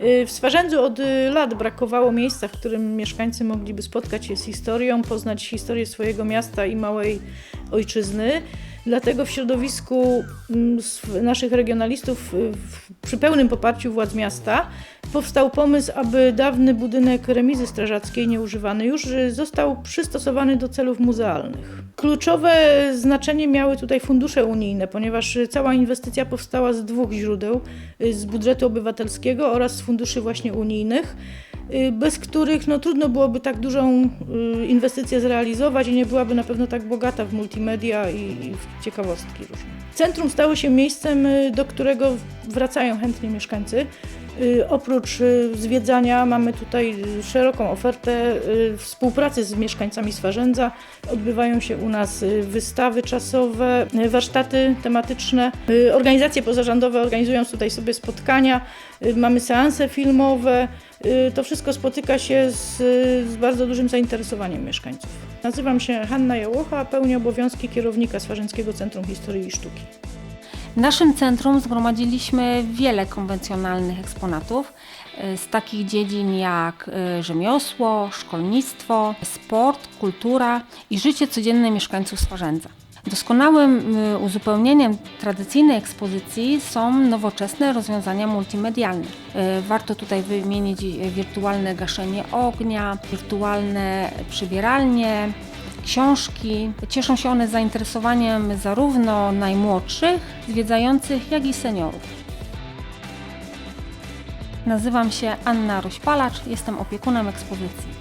Y, W Swarzędzu od y, lat brakowało miejsca, w którym mieszkańcy mogliby spotkać się z historią, poznać historię swojego miasta i małej ojczyzny. Dlatego w środowisku mm, naszych regionalistów, y, przy pełnym poparciu władz miasta, powstał pomysł, aby dawny budynek remizy strażackiej, nieużywany już, y, został przystosowany do celów muzealnych. Kluczowe znaczenie miały tutaj fundusze unijne, ponieważ cała inwestycja powstała z dwóch źródeł: y, z budżetu obywatelskiego oraz z funduszy właśnie unijnych bez których no, trudno byłoby tak dużą y, inwestycję zrealizować i nie byłaby na pewno tak bogata w multimedia i, i w ciekawostki różne. Centrum stało się miejscem, y, do którego wracają chętnie mieszkańcy. Y, Oprócz y, zwiedzania mamy tutaj y, szeroką ofertę współpracy z mieszkańcami Swarzędza. Odbywają się u nas wystawy czasowe, warsztaty tematyczne. Organizacje pozarządowe organizują tutaj sobie spotkania, mamy seanse filmowe. To wszystko spotyka się z, z bardzo dużym zainteresowaniem mieszkańców. Nazywam się Hanna Jałocha, pełnię obowiązki kierownika Swarzędzkiego Centrum Historii i Sztuki. W naszym centrum zgromadziliśmy wiele konwencjonalnych eksponatów e, z takich dziedzin jak e, rzemiosło, szkolnictwo, sport, kultura i życie codzienne mieszkańców Swarzędza. Doskonałym e, uzupełnieniem tradycyjnej ekspozycji są nowoczesne rozwiązania multimedialne. Warto tutaj wymienić wirtualne gaszenie ognia, wirtualne przybieralnie, książki. Cieszą się one zainteresowaniem zarówno najmłodszych zwiedzających, jak i seniorów. Nazywam się Anna Rośpalacz, jestem opiekunem ekspozycji.